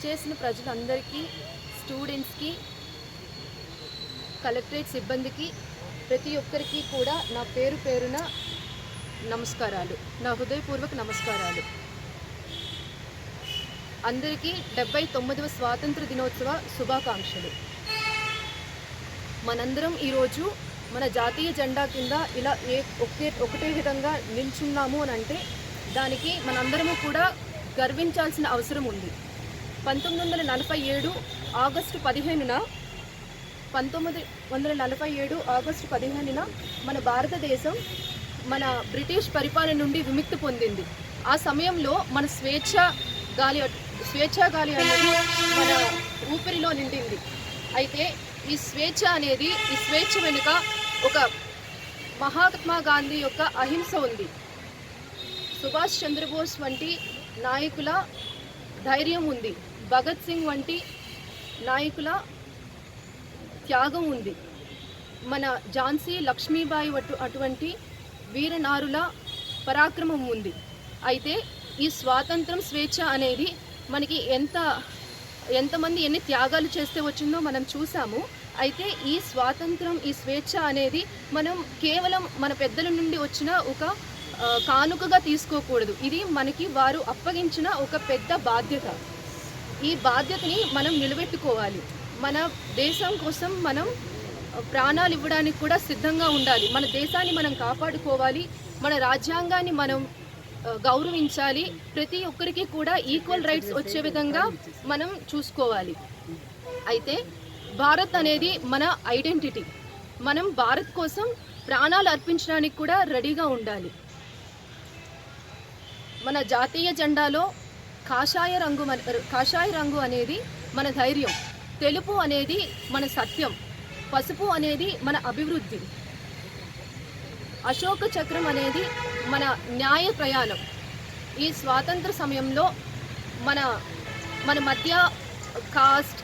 విచ్చేసిన ప్రజలందరికీ స్టూడెంట్స్కి కలెక్టరేట్ సిబ్బందికి ప్రతి ఒక్కరికి కూడా నా పేరు పేరున నమస్కారాలు. నా హృదయపూర్వక నమస్కారాలు. అందరికీ డెబ్బై తొమ్మిదవ స్వాతంత్ర దినోత్సవ శుభాకాంక్షలు. మనందరం ఈరోజు మన జాతీయ జెండా కింద ఇలా ఏ ఒకే ఒకటే విధంగా నిల్చున్నాము అని అంటే దానికి మనందరము కూడా గర్వించాల్సిన అవసరం ఉంది. పంతొమ్మిది వందల నలభై ఏడు ఆగస్టు పదిహేనున పంతొమ్మిది వందల నలభై ఏడు ఆగస్టు పదిహేనున మన భారతదేశం మన బ్రిటిష్ పరిపాలన నుండి విముక్తి పొందింది. ఆ సమయంలో మన స్వేచ్ఛ గాలి స్వేచ్ఛ గాలి అనేది మన ఊపిరిలో నిండింది. అయితే ఈ స్వేచ్ఛ అనేది ఈ స్వేచ్ఛ వెనుక ఒక మహాత్మా గాంధీ యొక్క అహింస ఉంది. సుభాష్ చంద్రబోస్ వంటి నాయకుల ధైర్యం ఉంది. భగత్ సింగ్ వంటి నాయకుల త్యాగం ఉంది. మన ఝాన్సీ లక్ష్మీబాయి అటు అటువంటి వీరనారుల పరాక్రమం ఉంది. అయితే ఈ స్వాతంత్రం స్వేచ్ఛ అనేది మనకి ఎంత ఎంతమంది ఎన్ని త్యాగాలు చేస్తే వచ్చిందో మనం చూసాము. అయితే ఈ స్వాతంత్రం ఈ స్వేచ్ఛ అనేది మనం కేవలం మన పెద్దల నుండి వచ్చిన ఒక కానుకగా తీసుకోకూడదు. ఇది మనకి వారు అప్పగించిన ఒక పెద్ద బాధ్యత. ఈ బాధ్యతని మనం నిలబెట్టుకోవాలి. మన దేశం కోసం మనం ప్రాణాలు ఇవ్వడానికి కూడా సిద్ధంగా ఉండాలి. మన దేశాన్ని మనం కాపాడుకోవాలి. మన రాజ్యాంగాన్ని మనం గౌరవించాలి. ప్రతి ఒక్కరికి కూడా ఈక్వల్ రైట్స్ వచ్చే విధంగా మనం చూసుకోవాలి. అయితే భారత్ అనేది మన ఐడెంటిటీ మనం భారత్ కోసం ప్రాణాలు అర్పించడానికి కూడా రెడీగా ఉండాలి. మన జాతీయ జెండాలో కాషాయ రంగు కాషాయ రంగు అనేది మన ధైర్యం. తెలుపు అనేది మన సత్యం. పసుపు అనేది మన అభివృద్ధి. అశోక చక్రం అనేది మన న్యాయ ప్రయాణం. ఈ స్వాతంత్ర సమయంలో మన మన మధ్య కాస్ట్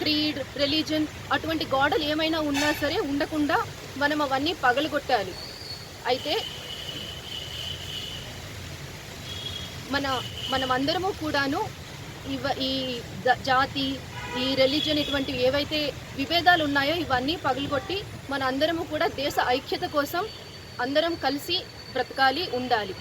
క్రీడ్ రిలీజన్ అటువంటి గోడలు ఏమైనా ఉన్నా సరే ఉండకుండా మనం అవన్నీ పగలగొట్టాలి. అయితే మన మనమందరము కూడాను ఇవ ఈ జ- జాతి ఈ రిలీజన్ ఇటువంటి ఏవైతే విభేదాలు ఉన్నాయో ఇవన్నీ పగులుగొట్టి మన అందరము కూడా దేశ ఐక్యత కోసం అందరం కలిసి బ్రతకాలి ఉండాలి.